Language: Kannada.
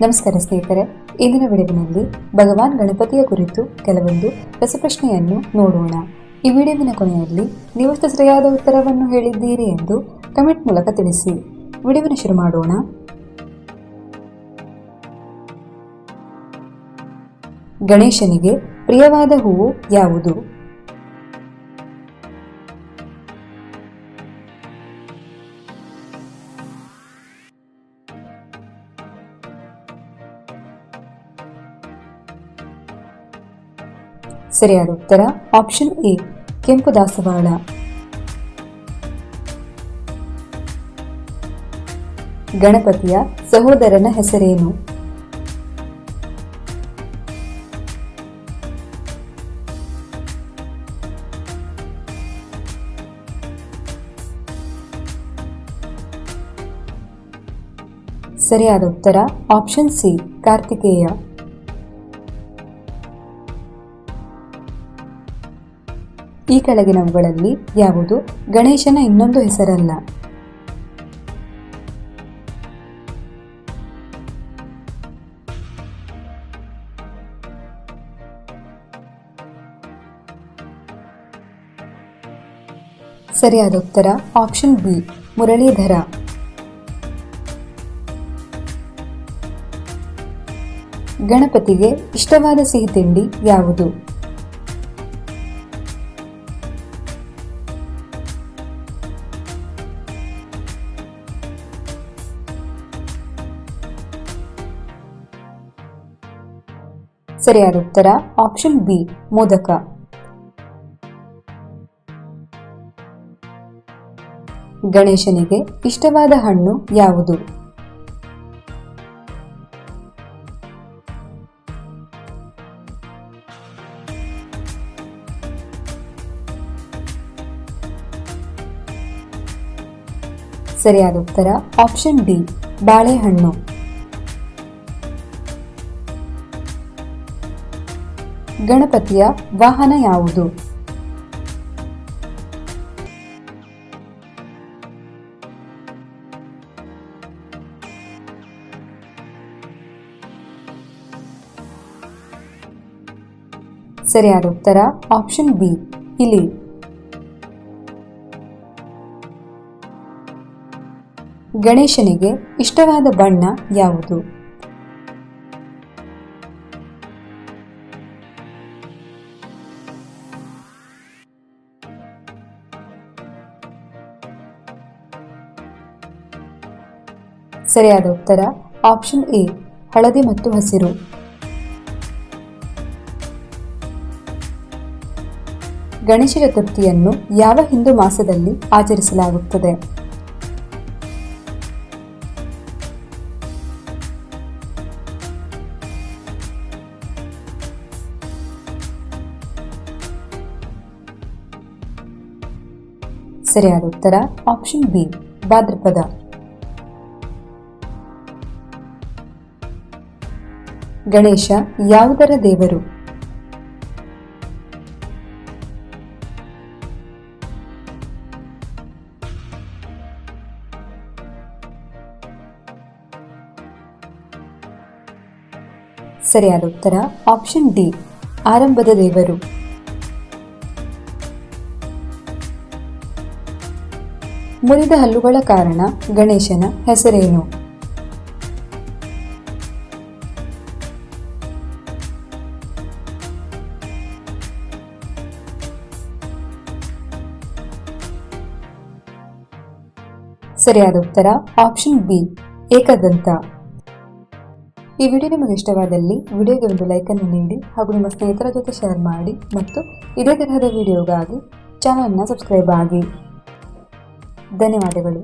ನಮಸ್ಕಾರ ಸ್ನೇಹಿತರೆ, ಇಂದಿನ ವಿಡಿಯೋವಿನಲ್ಲಿ ಭಗವಾನ್ ಗಣಪತಿಯ ಕುರಿತು ಕೆಲವೊಂದು ರಸಪ್ರಶ್ನೆಯನ್ನು ನೋಡೋಣ. ಈ ವಿಡಿಯೋವಿನ ಕೊನೆಯಲ್ಲಿ ನೀವಷ್ಟು ಸರಿಯಾದ ಉತ್ತರವನ್ನು ಹೇಳಿದ್ದೀರಿ ಎಂದು ಕಮೆಂಟ್ ಮೂಲಕ ತಿಳಿಸಿ. ವಿಡಿಯೋವನ್ನು ಶುರು ಮಾಡೋಣ. ಗಣೇಶನಿಗೆ ಪ್ರಿಯವಾದ ಹೂವು ಯಾವುದು? ಸರಿಯಾದ ಉತ್ತರ ಆಪ್ಷನ್ ಎ ಕೆಂಪು ದಾಸವಾಳ. ಗಣಪತಿಯ ಸಹೋದರನ ಹೆಸರೇನು? ಸರಿಯಾದ ಉತ್ತರ ಆಪ್ಷನ್ ಸಿ ಕಾರ್ತಿಕೇಯ. ಈ ಕೆಳಗಿನವುಗಳಲ್ಲಿ ಯಾವುದು? ಗಣೇಶನ ಇನ್ನೊಂದು ಹೆಸರಲ್ಲ. ಸರಿಯಾದ ಉತ್ತರ ಆಪ್ಷನ್ ಬಿ ಮುರಳೀಧರ. ಗಣಪತಿಗೆ ಇಷ್ಟವಾದ ಸಿಹಿ ತಿಂಡಿ ಯಾವುದು? ಸರಿಯಾದ ಉತ್ತರ ಆಪ್ಷನ್ ಬಿ ಮೋದಕ. ಗಣೇಶನಿಗೆ ಇಷ್ಟವಾದ ಹಣ್ಣು ಯಾವುದು? ಸರಿಯಾದ ಉತ್ತರ ಆಪ್ಷನ್ ಡಿ ಬಾಳೆಹಣ್ಣು. ಗಣಪತಿಯ ವಾಹನ ಯಾವುದು? ಸರಿಯಾದ ಉತ್ತರ ಆಪ್ಷನ್ ಬಿ ಇಲಿ ಗಣೇಶನಿಗೆ ಇಷ್ಟವಾದ ಬಣ್ಣ ಯಾವುದು? ಸರಿಯಾದ ಉತ್ತರ ಆಪ್ಷನ್ ಎ ಹಳದಿ ಮತ್ತು ಹಸಿರು. ಗಣೇಶ ಚತುರ್ಥಿಯನ್ನು ಯಾವ ಹಿಂದೂ ಮಾಸದಲ್ಲಿ ಆಚರಿಸಲಾಗುತ್ತದೆ? ಸರಿಯಾದ ಉತ್ತರ ಆಪ್ಷನ್ ಬಿ ಭಾದ್ರಪದ. ಗಣೇಶ ಯಾವುದರ ದೇವರು? ಸರಿಯಾದ ಉತ್ತರ ಆಪ್ಷನ್ ಡಿ ಆರಂಭದ ದೇವರು. ಮುರಿದ ಹಲ್ಲುಗಳ ಕಾರಣ ಗಣೇಶನ ಹೆಸರೇನು? ಸರಿಯಾದ ಉತ್ತರ ಆಪ್ಷನ್ ಬಿ ಏಕದಂತ. ಈ ವಿಡಿಯೋ ನಿಮಗೆ ಇಷ್ಟವಾದಲ್ಲಿ ವಿಡಿಯೋಗೆ ಒಂದು ಲೈಕನ್ನು ನೀಡಿ ಹಾಗೂ ನಿಮ್ಮ ಸ್ನೇಹಿತರ ಜೊತೆ ಶೇರ್ ಮಾಡಿ ಮತ್ತು ಇದೇ ತರಹದ ವಿಡಿಯೋಗಾಗಿ ಚಾನಲ್ನ ಸಬ್ಸ್ಕ್ರೈಬ್ ಆಗಿ. ಧನ್ಯವಾದಗಳು.